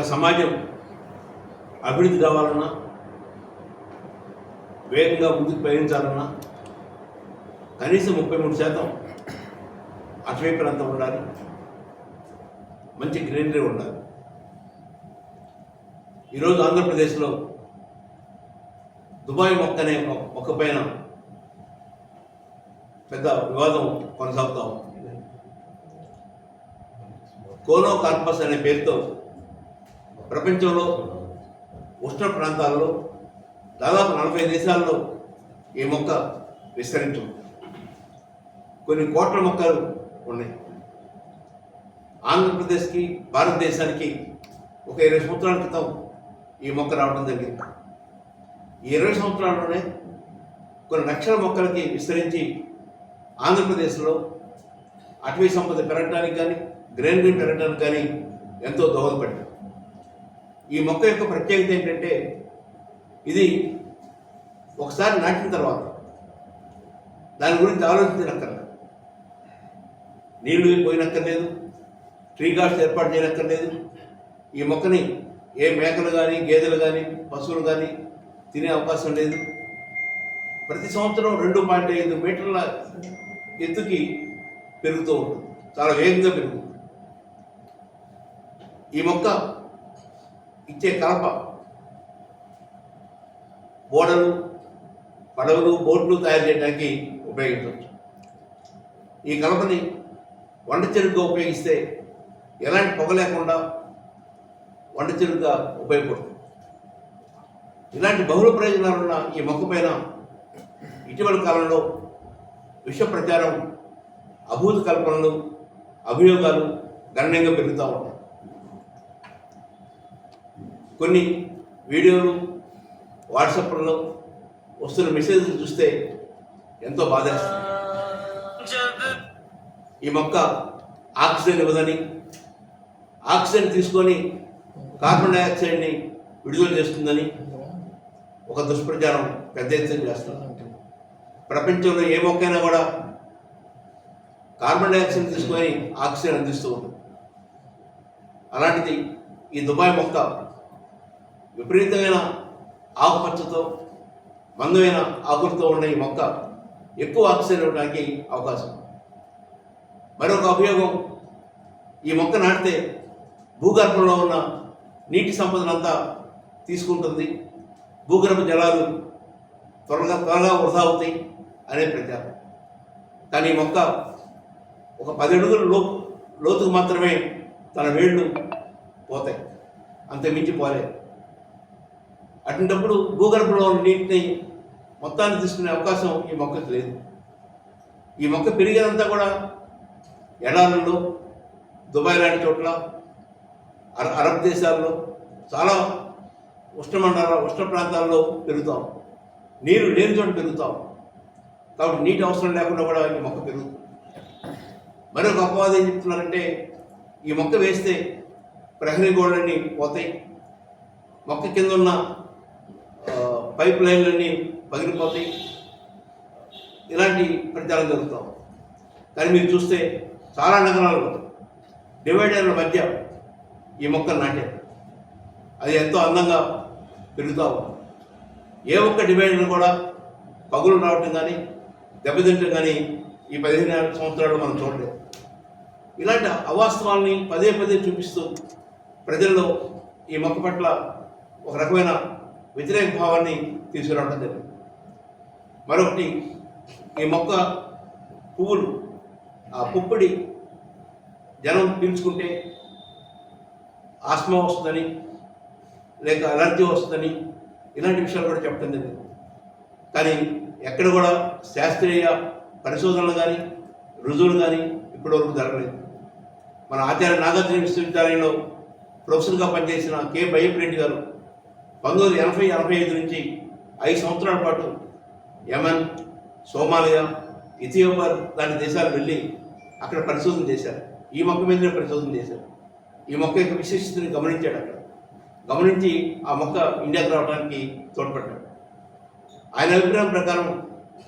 ఒక సమాజం అభివృద్ధి కావాలన్నా వేగంగా ముందుకు పయనించాలన్నా కనీసం ముప్పై మూడు శాతం అటవీ ప్రాంతం ఉండాలి మంచి గ్రీనరీ ఉండాలి. ఈరోజు ఆంధ్రప్రదేశ్లో దుబాయ్ మొక్క అనే మొక్క పైన పెద్ద వివాదం కొనసాగుతా ఉంది. కోనో కార్పస్ అనే పేరుతో ప్రపంచంలో ఉష్ణ ప్రాంతాల్లో దాదాపు నలభై దేశాల్లో ఈ మొక్క విస్తరించింది. కొన్ని కోట్ల మొక్కలు ఉన్నాయి. ఆంధ్రప్రదేశ్కి భారతదేశానికి ఒక ఇరవై సంవత్సరాల క్రితం ఈ మొక్క రావడం జరిగింది. ఈ ఇరవై సంవత్సరాల్లోనే కొన్ని లక్షల మొక్కలకి విస్తరించి ఆంధ్రప్రదేశ్లో అటవీ సంపద పెరగడానికి కానీ గ్రీనరీ పెరగడానికి కానీ ఎంతో దోహదపడింది. ఈ మొక్క యొక్క ప్రత్యేకత ఏంటంటే ఇది ఒకసారి నాటిన తర్వాత దాని గురించి ఆలోచించనక్కర్లేదు నీళ్ళు పోయినక్కర్లేదు ట్రీ గార్డ్స్ ఏర్పాటు చేయనక్కర్లేదు ఈ మొక్కని ఏ మేకలు కానీ గేదెలు కానీ పశువులు కానీ తినే అవకాశం లేదు. ప్రతి సంవత్సరం రెండు పాయింట్ ఐదు మీటర్ల ఎత్తుకి పెరుగుతూ ఉంటుంది. చాలా వేగంగా పెరుగుతుంది. ఈ మొక్క ఇచ్చే కలప. ఓడలు పడవలు బోట్లు తయారు చేయడానికి ఉపయోగించవచ్చు. ఈ కలపని వంట చెరుకుగా ఉపయోగిస్తే ఎలాంటి పొగ లేకుండా వంట చెరుకుగా ఉపయోగపడుతుంది. ఇలాంటి బహుళ ప్రయోజనాలున్న ఈ మొక్క పైన ఇటీవల కాలంలో విష ప్రచారం అభూత కల్పనలు అభియోగాలు గణనీయంగా పెరుగుతూ ఉంటాయి కొన్ని వీడియోలు వాట్సాప్లలో వస్తున్న మెసేజ్లు చూస్తే ఎంతో బాధేస్తుంది. ఈ మొక్క ఆక్సిజన్ ఇవ్వదని ఆక్సిజన్ తీసుకొని కార్బన్ డైఆక్సైడ్ని విడుదల చేస్తుందని ఒక దుష్ప్రచారం పెద్ద ఎత్తున చేస్తున్నారు ప్రపంచంలో ఏ మొక్కైనా కూడా కార్బన్ డైఆక్సైడ్ తీసుకొని ఆక్సిజన్ అందిస్తూ ఉంటుంది. అలాంటిది ఈ దుబాయ్ మొక్క విపరీతమైన ఆకుపచ్చతో మందమైన ఆకులతో ఉన్న ఈ మొక్క ఎక్కువ ఆక్సిజన్ ఇవ్వడానికి అవకాశం. మరొక ఉపయోగం ఈ మొక్క నాటితే భూగర్భంలో ఉన్న నీటి సంపదనంతా తీసుకుంటుంది. భూగర్భ జలాలు త్వరగా త్వరగా వృధా అవుతాయి అనే ప్రచారం. కానీ ఈ మొక్క ఒక పది అడుగుల లో లోతుకు మాత్రమే తన వేళ్ళు పోతాయి. అంత మించి అటువంటిప్పుడు భూగర్భంలో ఉన్న నీటిని మొత్తాన్ని తీసుకునే అవకాశం ఈ మొక్కకి లేదు. ఈ మొక్క పెరిగేదంతా కూడా ఎడారుల్లో దుబాయ్ లాంటి చోట్ల అర- అరబ్ దేశాల్లో చాలా ఉష్ణమండల ఉష్ణ ప్రాంతాల్లో పెరుగుతాం. నీరు లేని చోట పెరుగుతాం. కాబట్టి నీటి అవసరం లేకుండా కూడా ఈ మొక్క పెరుగుతుంది. మరొక అపవాదం ఏం చెప్తున్నారంటే ఈ మొక్క వేస్తే ప్రహరీ గోడలన్నీ పోతాయి. మొక్క కింద ఉన్న పైప్ లైన్లన్నీ పగిలిపోతాయి. ఇలాంటి ప్రచారం జరుగుతాం కానీ మీరు చూస్తే చాలా నగరాలు డివైడర్ల మధ్య ఈ మొక్కలు నాటారు అది ఎంతో అందంగా పెరుగుతూ ఉంది. ఏ ఒక్క డివైడర్ కూడా పగులు రావటం కానీ దెబ్బతింటం కానీ ఈ పదిహేను సంవత్సరాలు మనం చూడలేదు. ఇలాంటి అవాస్తవాల్ని పదే పదే చూపిస్తూ ప్రజల్లో ఈ మొక్క పట్ల ఒక రకమైన వ్యతిరేక భావాన్ని తీసుకురావడం జరిగింది. మరొకటి ఈ మొక్క పువ్వులు ఆ పుప్పొడి జనం పీల్చుకుంటే ఆస్మా వస్తుందని లేక అలర్జీ వస్తుందని ఇలాంటి విషయాలు కూడా చెప్పడం జరిగింది. కానీ ఎక్కడ కూడా శాస్త్రీయ పరిశోధనలు కానీ రుజువులు కానీ ఇప్పటివరకు జరగలేదు. మన ఆచార్య నాగార్జున విశ్వవిద్యాలయంలో ప్రొఫెసర్గా పనిచేసిన కె. భయప్రెడ్డి గారు పంతొమ్మిది వందల ఎనభై ఎనభై ఐదు నుంచి ఐదు సంవత్సరాల పాటు యమన్ సోమాలియా ఇథియోపియా లాంటి దేశాలు వెళ్ళి అక్కడ పరిశోధన చేశారు. ఈ మొక్క మీదనే పరిశోధన చేశారు. ఈ మొక్క యొక్క విశిష్టతని గమనించాడు అక్కడ. గమనించి ఆ మొక్క ఇండియాకు రావడానికి తోడ్పడ్డాడు. ఆయన అభిప్రాయం ప్రకారం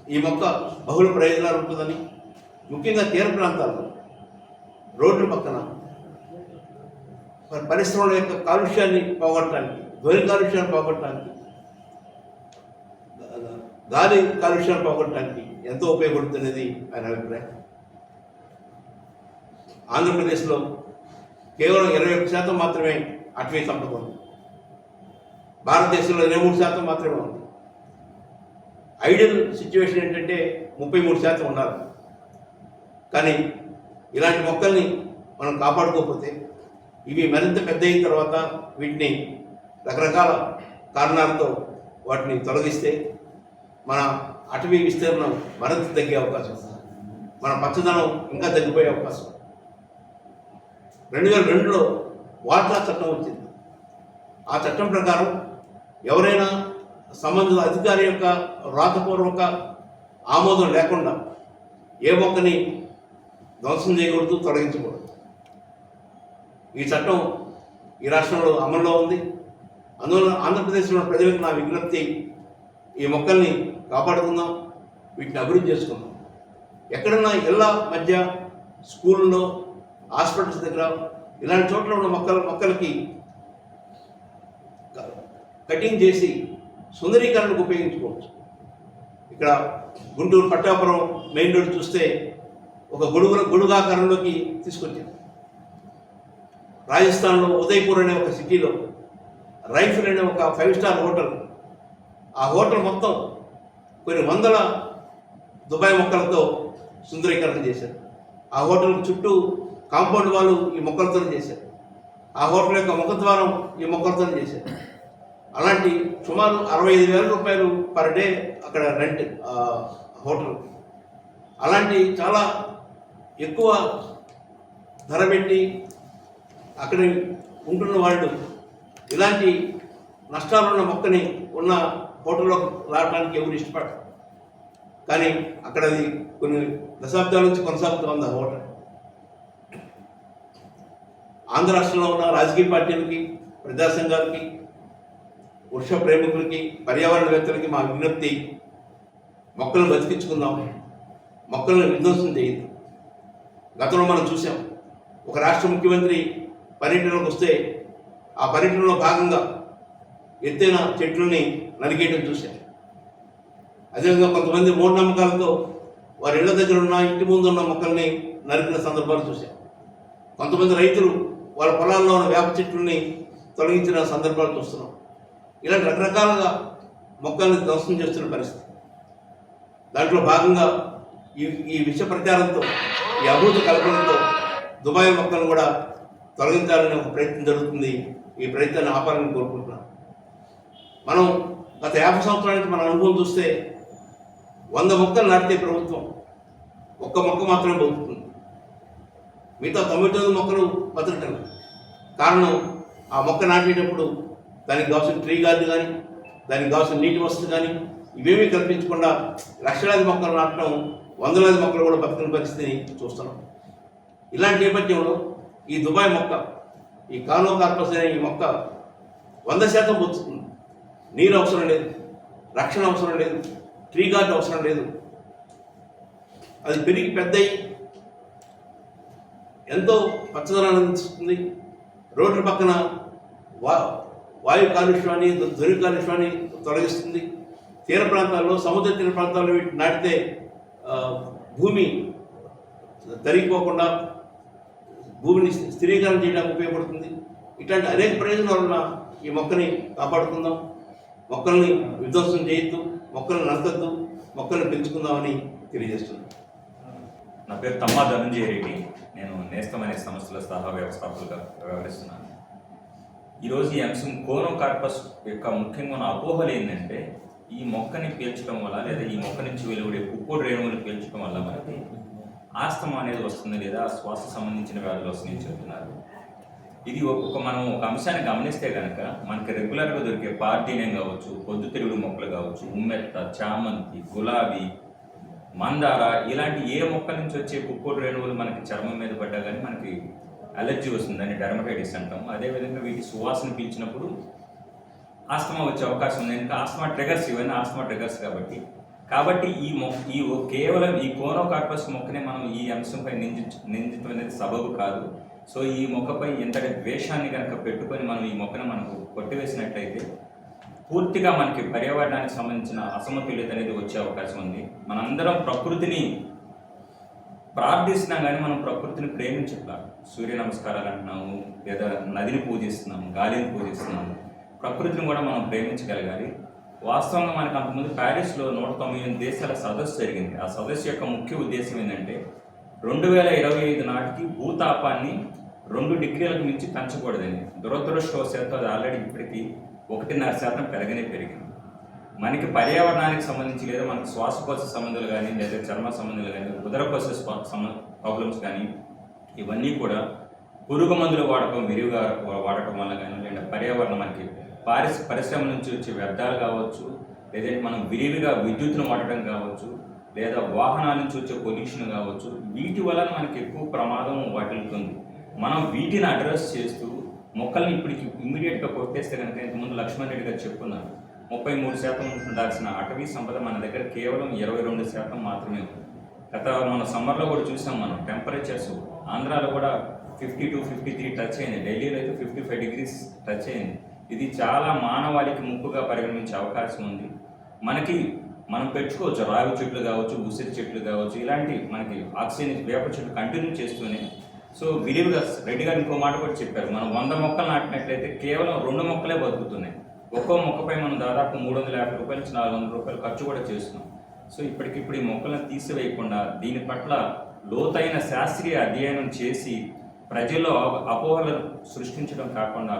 ఈ మొక్క బహుళ ప్రయోజనాలు ఉంటుందని ముఖ్యంగా తీర ప్రాంతాల్లో రోడ్ల పక్కన పరిశ్రమల యొక్క కాలుష్యాన్ని పోగొట్టడానికి ధ్వని కాలుష్యాన్ని పోగొట్టడానికి గాలి కాలుష్యాన్ని పోగొట్టడానికి ఎంతో ఉపయోగపడుతున్నది ఆయన అభిప్రాయం. ఆంధ్రప్రదేశ్లో కేవలం ఇరవై ఒక్క శాతం మాత్రమే అటవీ సంపద ఉంది. భారతదేశంలో ఇరవై మూడు శాతం మాత్రమే ఉంది. ఐడియల్ సిచ్యువేషన్ ఏంటంటే ముప్పై మూడు శాతం ఉండాలి కానీ ఇలాంటి మొక్కల్ని మనం కాపాడుకోకపోతే ఇవి మరింత పెద్ద అయిన తర్వాత వీటిని రకరకాల కారణాలతో వాటిని తొలగిస్తే మన అటవీ విస్తీర్ణం మరింత తగ్గే అవకాశం మన పచ్చదనం ఇంకా తగ్గిపోయే అవకాశం రెండు వేల రెండులో వాటా చట్టం వచ్చింది. ఆ చట్టం ప్రకారం ఎవరైనా సంబంధిత అధికారి యొక్క వ్రాతపూర్వక ఆమోదం లేకుండా ఏ మొక్కని ధ్వంసం చేయకూడదు తొలగించకూడదు. ఈ చట్టం ఈ రాష్ట్రంలో అమల్లో ఉంది. అందువల్ల ఆంధ్రప్రదేశ్లో ప్రజలకు నా విజ్ఞప్తి ఈ మొక్కల్ని కాపాడుకుందాం వీటిని అభివృద్ధి చేసుకుందాం. ఎక్కడన్నా ఇళ్ళ మధ్య స్కూల్లో హాస్పిటల్స్ దగ్గర ఇలాంటి చోట్ల ఉన్న మొక్కల మొక్కలకి కటింగ్ చేసి సుందరీకరణకు ఉపయోగించుకోవచ్చు. ఇక్కడ గుంటూరు పట్టాపురం మెయిన్ రోడ్ చూస్తే ఒక గొడుగు గొడుగాకారంలోకి తీసుకొచ్చారు. రాజస్థాన్లో ఉదయపూర్ అనే ఒక సిటీలో రైఫిల్ అనే ఒక ఫైవ్ స్టార్ హోటల్. ఆ హోటల్ మొత్తం కొన్ని వందల దుబాయ్ మొక్కలతో సుందరీకరణ చేశారు. ఆ హోటల్ చుట్టూ కాంపౌండ్ వాళ్ళు ఈ మొక్కలతో చేశారు. ఆ హోటల్ యొక్క ముఖద్వారం ఈ మొక్కలతో చేశారు. అలాంటి సుమారు అరవై ఐదు వేల రూపాయలు పర్ డే అక్కడ రెంట్ హోటల్. అలాంటి చాలా ఎక్కువ ధర పెట్టి అక్కడ ఉంటున్న వాళ్ళు ఇలాంటి నష్టాలున్న మొక్కని ఉన్న హోటల్లో రావడానికి ఎవరు ఇష్టపడరు. కానీ అక్కడ అది కొన్ని దశాబ్దాల నుంచి కొనసాగుతూ ఉంది ఆ హోటల్ ఆంధ్ర రాష్ట్రంలో ఉన్న రాజకీయ పార్టీలకి ప్రజా సంఘాలకి వృక్ష ప్రేమికులకి పర్యావరణవేత్తలకి మా విజ్ఞప్తి మొక్కలను బతికించుకుందాం. మొక్కలను విధ్వంసం చేయదు గతంలో మనం చూసాం ఒక రాష్ట్ర ముఖ్యమంత్రి పర్యటనకు వస్తే ఆ పర్యటనలో భాగంగా ఎత్తైన చెట్లని నరికేయడం చూశాం అదేవిధంగా కొంతమంది మూఢనమ్మకాలతో వారి ఇళ్ళ దగ్గర ఉన్న ఇంటి ముందు ఉన్న మొక్కల్ని నరికిన సందర్భాలు చూశాం కొంతమంది రైతులు వాళ్ళ పొలాల్లో ఉన్న వేప చెట్లని తొలగించిన సందర్భాలు చూస్తున్నాం. ఇలాంటి రకరకాలుగా మొక్కల్ని ధ్వంసం చేస్తున్న పరిస్థితి. దాంట్లో భాగంగా ఈ ఈ విష ప్రచారంతో ఈ అభివృద్ధి కల్పనతో దుబాయ్ మొక్కలను కూడా తొలగించాలనే ఒక ప్రయత్నం జరుగుతుంది. ఈ ప్రయత్నాన్ని ఆపాలని కోరుకుంటున్నాను మనం గత యాభై సంవత్సరానికి మన అనుభవం చూస్తే వంద మొక్కలు నాటితే ప్రభుత్వం ఒక్క మొక్క మాత్రమే బతుకుతుంది. మిగతా తొంభై తొమ్మిది మొక్కలు బతకటం కారణం ఆ మొక్క నాటేటప్పుడు దానికి కావాల్సిన ట్రీ గార్డు కానీ దానికి కావాల్సిన నీటి వసతి కానీ ఇవేమీ కల్పించకుండా లక్షలాది మొక్కలు నాటడం వందలాది మొక్కలు కూడా బతుకుని పరిస్థితిని చూస్తున్నాం. ఇలాంటి నేపథ్యంలో ఈ దుబాయ్ మొక్క ఈ కానో కార్పస్ అనే ఈ మొక్క వంద శాతం బతుకుతుంది నీరు అవసరం లేదు. రక్షణ అవసరం లేదు. ట్రీ గార్డ్ అవసరం లేదు. అది పెరిగి పెద్దయి ఎంతో పచ్చదనాన్ని అందిస్తుంది. రోడ్డు పక్కన వా వాయు కాలుష్యాన్ని ధ్వని కాలుష్యాన్ని తొలగిస్తుంది. తీర ప్రాంతాల్లో సముద్ర తీర ప్రాంతాల్లో వీటిని నాటితే భూమి తరిగిపోకుండా భూమిని స్థిరీకరణ చేయడానికి ఉపయోగపడుతుంది. ఇట్లాంటి అనేక ప్రయోజనాలు ఉన్న ఈ మొక్కని కాపాడుకుందాం. మొక్కల్ని విధ్వంసం చేయొద్దు. మొక్కలను నరకద్దు. మొక్కల్ని పెంచుకుందామని తెలియజేస్తున్నాను నా పేరు తమ్మా ధనంజయ రెడ్డి. నేను నేస్తం అనే సంస్థల సహా వ్యవస్థాపకులుగా వ్యవహరిస్తున్నాను. ఈరోజు ఈ అంశం కోనో కార్పస్ యొక్క ముఖ్యంగా ఉన్న అపోహలు ఏంటంటే ఈ మొక్కని పీల్చడం వల్ల లేదా ఈ మొక్క నుంచి వెలువడే పుప్పొడి రేణువులు పీల్చడం వల్ల మనకి ఆస్తమా అనేది వస్తుంది లేదా? శ్వాస సంబంధించిన వ్యాధులు వస్తున్నాయని చెబుతున్నారు ఇది ఒక్కొక్క మనం ఒక అంశాన్ని గమనిస్తే కనుక మనకి రెగ్యులర్గా దొరికే పార్టీనేం కావచ్చు పొద్దుతిరుగుడు మొక్కలు కావచ్చు ఉమ్మెత్త చామంతి గులాబీ మందార ఇలాంటి ఏ మొక్క నుంచి వచ్చే పుప్పొడి రేణువులు మనకి చర్మం మీద పడ్డా కానీ మనకి అలర్జీ వస్తుందని డెర్మటైటిస్ అంటాం అదేవిధంగా వీటి సువాసన పీల్చినప్పుడు ఆస్తమా వచ్చే అవకాశం ఉంది. ఇంకా ఆస్తమా ట్రిగర్స్ ఇవన్నీ ఆస్తమా ట్రిగర్స్ కాబట్టి కాబట్టి ఈ మొక్క ఈ కేవలం ఈ కోనోకార్పస్ మొక్కనే మనం ఈ అంశంపై నింది నిందించడం అనేది సబబు కాదు. సో ఈ మొక్కపై ఎంతటి ద్వేషాన్ని కనుక పెట్టుకొని మనం ఈ మొక్కను మనకు కొట్టివేసినట్లయితే పూర్తిగా మనకి పర్యావరణానికి సంబంధించిన అసమతుల్యత అనేది వచ్చే అవకాశం ఉంది. మనందరం ప్రకృతిని ప్రార్థిస్తున్నాం కానీ మనం ప్రకృతిని ప్రేమించట్లా సూర్య నమస్కారాలు అంటున్నాము లేదా నదిని పూజిస్తున్నాము గాలిని పూజిస్తున్నాము ప్రకృతిని కూడా మనం ప్రేమించగలగాలి. వాస్తవంగా మనకు అంతకుముందు ప్యారిస్లో నూట తొంభై ఎనిమిది దేశాల సదస్సు జరిగింది. ఆ సదస్సు యొక్క ముఖ్య ఉద్దేశం ఏంటంటే రెండు వేల ఇరవై ఐదు నాటికి భూతాపాన్ని రెండు డిగ్రీలకు మించి పెంచకూడదని. దురదృష్టవశాత్తు అది ఆల్రెడీ ఇప్పటికీ ఒకటిన్నర శాతం పెరగనే పెరిగింది. మనకి పర్యావరణానికి సంబంధించి లేదా మనకి శ్వాసకోశ సంబంధాలు కానీ లేదా చర్మ సంబంధాలు కానీ ఉదరకోశ ప్రాబ్లమ్స్ కానీ ఇవన్నీ కూడా పురుగు మందులు వాడకం విరివిగా వాడటం వల్ల కానీ లేదా పర్యావరణం మనకి పారిశ పరిశ్రమ నుంచి వచ్చే వ్యర్థాలు కావచ్చు లేదంటే మనం విరివిగా విద్యుత్తును వాడటం కావచ్చు లేదా వాహనాల నుంచి వచ్చే పొల్యూషన్ కావచ్చు వీటి వలన మనకి ఎక్కువ ప్రమాదం వాటిల్తుంది మనం వీటిని అడ్రస్ చేస్తూ మొక్కల్ని ఇప్పటికి ఇమ్మీడియట్గా కొట్టేస్తే కనుక ఇంతకుముందు లక్ష్మణ్ రెడ్డి గారు చెప్పున్నారు ముప్పై మూడు శాతం ఉండాల్సిన అటవీ సంపద మన దగ్గర కేవలం ఇరవై రెండు శాతం మాత్రమే ఉంది. గత మన సమ్మర్లో కూడా చూసాం మనం టెంపరేచర్స్ ఆంధ్రాలో కూడా fifty two fifty three touch అయింది ఢిల్లీలో అయితే ఫిఫ్టీ ఫైవ్ డిగ్రీస్ టచ్ అయింది. ఇది చాలా మానవాళికి ముప్పుగా పరిగణించే అవకాశం ఉంది. మనకి మనం పెట్టుకోవచ్చు రావి చెట్లు కావచ్చు ఉసిరి చెట్లు కావచ్చు ఇలాంటి మనకి ఆక్సిజన్ వేప చెట్లు కంటిన్యూ చేస్తూనే. సో విరివిగా రెడ్డి గారు ఇంకో మాట కూడా చెప్పారు. మనం వంద మొక్కలు నాటినట్లయితే కేవలం రెండు మొక్కలే బతుకుతున్నాయి. ఒక్కో మొక్కపై మనం దాదాపు మూడు వందల యాభై రూపాయల నుంచి నాలుగు వందల రూపాయలు ఖర్చు కూడా చేస్తున్నాం. సో ఇప్పటికిప్పుడు ఈ మొక్కలను తీసివేయకుండా దీని పట్ల లోతైన శాస్త్రీయ అధ్యయనం చేసి ప్రజల్లో అపోహలను సృష్టించడం కాకుండా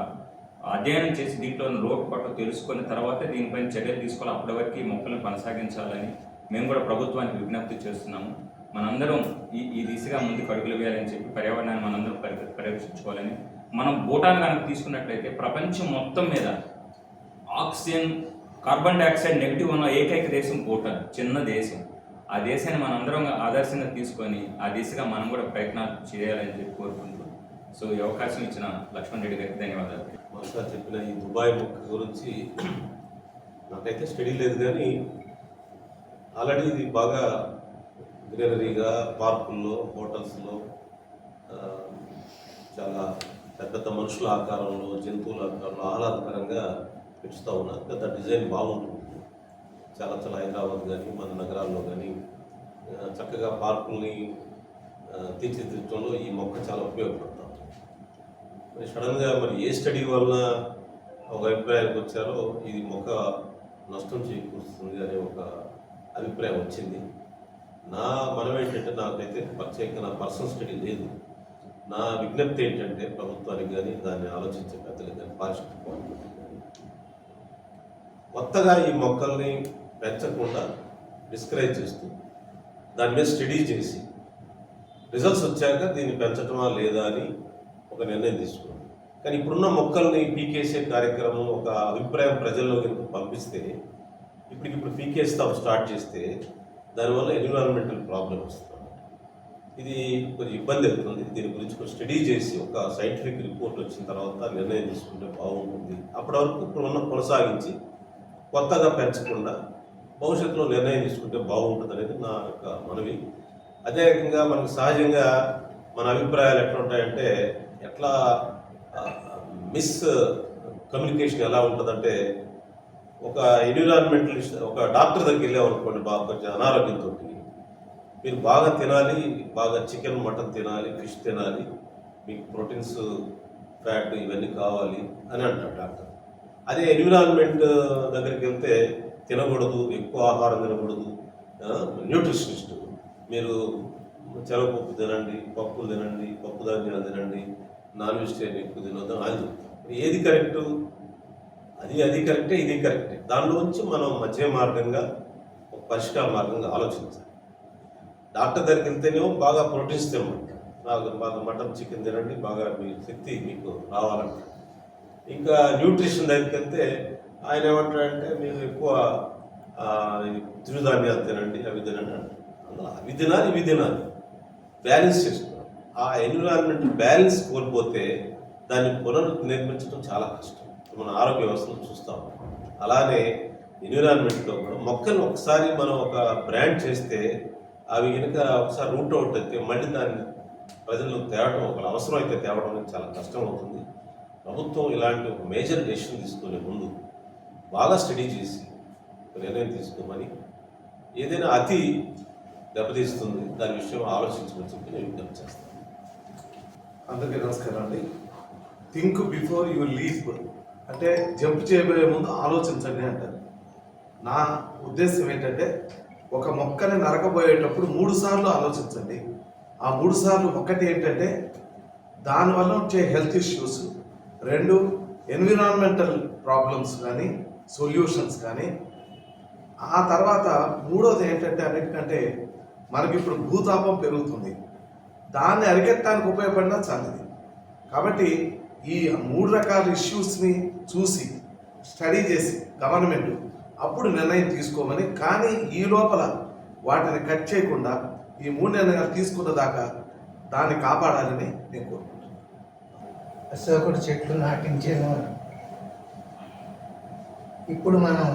అధ్యయనం చేసి దీంట్లో రోడ్ పట్టు తెలుసుకున్న తర్వాత దీనిపైన చర్యలు తీసుకోవాలి. అప్పటి వరకు ఈ మొక్కలను కొనసాగించాలని మేము కూడా ప్రభుత్వానికి విజ్ఞప్తి చేస్తున్నాము. మనందరం ఈ ఈ దిశగా ముందుకు అడుగులు వేయాలని చెప్పి పర్యావరణాన్ని మనందరం పరి పరీక్షించుకోవాలని మనం భూటాన్ కనుక తీసుకున్నట్లయితే ప్రపంచం మొత్తం మీద ఆక్సిజన్ కార్బన్ డైఆక్సైడ్ నెగిటివ్ ఉన్న ఏకైక దేశం భూటాన్ చిన్న దేశం. ఆ దేశాన్ని మనందరం ఆదర్శంగా తీసుకొని ఆ దిశగా మనం కూడా ప్రయత్నాలు చేయాలని చెప్పి కోరుకుంటూ సో ఈ అవకాశం ఇచ్చిన లక్ష్మణ్ రెడ్డి గారికి ధన్యవాదాలు. అంతా చెప్పిన ఈ దుబాయ్ బుక్ గురించి నాకైతే స్టడీ లేదు కానీ ఆల్రెడీ ఇది బాగా గ్రీనరీగా పార్కుల్లో హోటల్స్లో చాలా పెద్ద పెద్ద మనుషుల ఆకారంలో జంతువుల ఆకారంలో ఆహ్లాదకరంగా పెంచుతూ ఉన్నారు. పెద్ద డిజైన్ బాగుంటుంది. చాలా చాలా హైదరాబాద్ కానీ మన నగరాల్లో కానీ చక్కగా పార్కుల్ని తీర్చిదిద్దడంలో ఈ మొక్క చాలా ఉపయోగపడుతుంది. మరి సడన్గా మరి ఏ స్టడీ వల్ల ఒక అభిప్రాయానికి వచ్చారో ఇది ఒక నష్టం చేకూరుస్తుంది అనే ఒక అభిప్రాయం వచ్చింది. నా మనం ఏంటంటే నాకైతే ప్రత్యేక నా పర్సనల్ స్టడీ లేదు. నా విజ్ఞప్తి ఏంటంటే ప్రభుత్వానికి కానీ దాన్ని ఆలోచించే పెద్దలు కానీ పారిశుద్ధ్య కొత్తగా ఈ మొక్కల్ని పెంచకుండా డిస్కరేజ్ చేస్తూ దాని మీద స్టడీ చేసి రిజల్ట్స్ వచ్చాక దీన్ని పెంచటమా లేదా అని ఒక నిర్ణయం తీసుకున్నాం కానీ ఇప్పుడున్న మొక్కల్ని పీకేసే కార్యక్రమం ఒక అభిప్రాయం ప్రజల్లో కనుక పంపిస్తే ఇప్పటికిప్పుడు పీకేస్తాం స్టార్ట్ చేస్తే దానివల్ల ఎన్విరాన్మెంటల్ ప్రాబ్లం వస్తుంది. ఇది కొంచెం ఇబ్బంది అవుతుంది. దీని గురించి కొంచెం స్టడీ చేసి ఒక సైంటిఫిక్ రిపోర్ట్ వచ్చిన తర్వాత నిర్ణయం తీసుకుంటే బాగుంటుంది. అప్పటి వరకు ఇప్పుడు ఉన్న కొనసాగించి కొత్తగా పెంచకుండా భవిష్యత్తులో నిర్ణయం తీసుకుంటే బాగుంటుంది అనేది నా యొక్క మనవి. అదే రకంగా మనకు సహజంగా మన అభిప్రాయాలు ఎట్లా ఉంటాయంటే ఎట్లా మిస్ కమ్యూనికేషన్ ఎలా ఉంటుందంటే ఒక ఎన్విరాన్మెంటలిస్ట్ ఒక డాక్టర్ దగ్గరికి వెళ్ళామనుకోండి బాగా కొంచెం అనారోగ్యంతో మీరు బాగా తినాలి బాగా చికెన్ మటన్ తినాలి ఫిష్ తినాలి మీకు ప్రోటీన్స్ ఫ్యాట్ ఇవన్నీ కావాలి అని అంటారు డాక్టర్. అదే ఎన్విరాన్మెంట్ దగ్గరికి వెళ్తే తినకూడదు ఎక్కువ ఆహారం తినకూడదు న్యూట్రిషనిస్ట్. మీరు చెరపప్పు తినండి పప్పులు తినండి పప్పు ధాన్యాలు తినండి నాన్ వెజిటేరియన్ ఎక్కువ తినొద్దు అది ఏది కరెక్టు? అది అది కరెక్టే ఇది కరెక్టే. దానిలోంచి మనం మధ్య మార్గంగా ఒక పరిష్కార మార్గంగా ఆలోచించాలి. డాక్టర్ దగ్గరికి వెళ్తేనేమో బాగా ప్రోటీన్స్ తినమంటారు బాగా బాగా మటన్ చికెన్ తినండి బాగా మీ శక్తి మీకు రావాలంట. ఇంకా న్యూట్రిషన్ దగ్గరికి వెళ్తే ఆయన ఏమంటాడంటే మీరు ఎక్కువ తిరుధాన్యాలు చిరుధాన్యాలు తినండి అవి తినండి అంటారు అందులో అవి తినాలి ఇవి తినాలి. బ్యాలెన్స్ చేసుకోండి ఆ ఎన్విరాన్మెంట్ బ్యాలెన్స్ కోల్పోతే దాన్ని పునర్ నిర్మించడం చాలా కష్టం. మన ఆరోగ్య వ్యవస్థను చూస్తాం. అలానే ఎన్విరాన్మెంట్లో కూడా మొక్కలు ఒకసారి మనం ఒక బ్రాండ్ చేస్తే అవి కనుక ఒకసారి రూట్ అవుట్ అయితే మళ్ళీ దాన్ని ప్రజలు తేవడం ఒక అవసరం అయితే తేవడం అనేది చాలా కష్టం అవుతుంది. ప్రభుత్వం ఇలాంటి ఒక మేజర్ డెసిషన్ తీసుకునే ముందు బాగా స్టడీ చేసి ఒక నిర్ణయం తీసుకోమని ఏదైనా అతి దెబ్బతీస్తుంది. దాని విషయం ఆలోచించమని చెప్పి నేను విజ్ఞప్తి చేస్తాను. అందరికీ నమస్కారం అండి. థింక్ బిఫోర్ యూ లీప్ అంటే జంప్ చేయబోయే ముందు ఆలోచించండి అంటారు నా ఉద్దేశం ఏంటంటే ఒక మొక్కని నరకబోయేటప్పుడు మూడు సార్లు ఆలోచించండి. ఆ మూడు సార్లు ఒకటి ఏంటంటే దానివల్ల వచ్చే హెల్త్ ఇష్యూస్ రెండు ఎన్విరాన్మెంటల్ ప్రాబ్లమ్స్ కానీ సొల్యూషన్స్ కానీ. ఆ తర్వాత మూడోది ఏంటంటే అన్నిటికంటే మనకి ఇప్పుడు భూతాపం పెరుగుతుంది. దాన్ని అరికెత్తానికి ఉపయోగపడినా చాలది కాబట్టి ఈ మూడు రకాల ఇష్యూస్ని చూసి స్టడీ చేసి గవర్నమెంట్ అప్పుడు నిర్ణయం తీసుకోమని కానీ ఈ లోపల వాటిని కట్ చేయకుండా ఈ మూడు నిర్ణయాలు తీసుకున్న దాకా దాన్ని కాపాడాలని నేను కోరుకుంటున్నాను. అశోకుడు చెట్లు నాటించేవారు. ఇప్పుడు మనం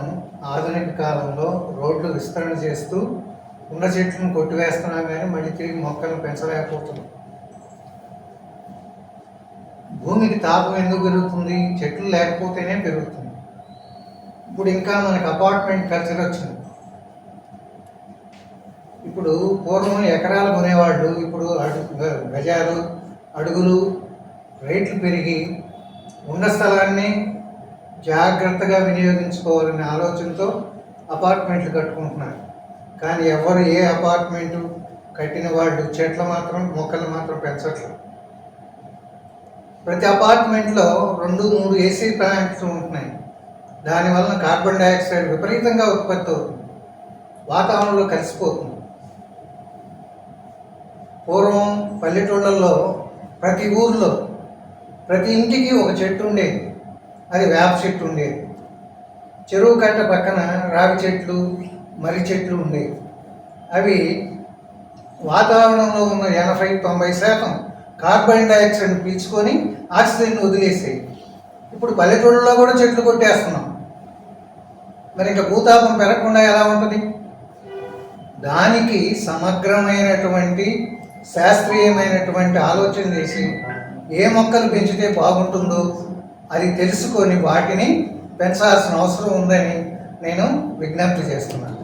ఆధునిక కాలంలో రోడ్లు విస్తరణ చేస్తూ ఉన్న చెట్లను కొట్టివేస్తున్నాం కానీ మళ్ళీ తిరిగి మొక్కలను పెంచలేకపోతున్నాం. భూమికి తాపం ఎందుకు పెరుగుతుంది? చెట్లు లేకపోతేనే పెరుగుతుంది. ఇప్పుడు ఇంకా మనకి అపార్ట్మెంట్ కల్చర్ వచ్చింది. ఇప్పుడు పూర్వం ఎకరాలు కొనేవాళ్ళు ఇప్పుడు అడు గ- గజాలు అడుగులు రేట్లు పెరిగి ఉన్న స్థలాన్ని జాగ్రత్తగా వినియోగించుకోవాలనే ఆలోచనతో అపార్ట్మెంట్లు కట్టుకుంటున్నారు. కానీ ఎవరు ఏ అపార్ట్మెంటు కట్టిన వాళ్ళు చెట్లు మాత్రం మొక్కలు మాత్రం పెంచట్లేదు. ప్రతి అపార్ట్మెంట్లో రెండు మూడు ఏసీ ప్లాంట్స్ ఉంటున్నాయి. దానివల్ల కార్బన్ డైఆక్సైడ్ విపరీతంగా ఉత్పత్తి అవుతుంది. వాతావరణంలో కలిసిపోతుంది. పూర్వం పల్లెటూళ్ళల్లో ప్రతి ఊర్లో ప్రతి ఇంటికి ఒక చెట్టు ఉండేది. అది వేప చెట్టు ఉండేది. చెరువు కట్ట పక్కన రావి చెట్లు మర్రి చెట్లు ఉండేవి. అవి వాతావరణంలో ఉన్న ఎనభై తొంభై శాతం కార్బన్ డైఆక్సైడ్ పీల్చుకొని ఆక్సిజన్ వదిలేసాయి ఇప్పుడు పల్లెటూళ్ళలో కూడా చెట్లు కొట్టేస్తున్నాం. మరి ఇంకా భూతాపం పెరగకుండా ఎలా ఉంటుంది? దానికి సమగ్రమైనటువంటి శాస్త్రీయమైనటువంటి ఆలోచన చేసి ఏ మొక్కలు పెంచితే బాగుంటుందో అది తెలుసుకొని వాటిని పెంచాల్సిన అవసరం ఉందని నేను విజ్ఞప్తి చేస్తున్నాను.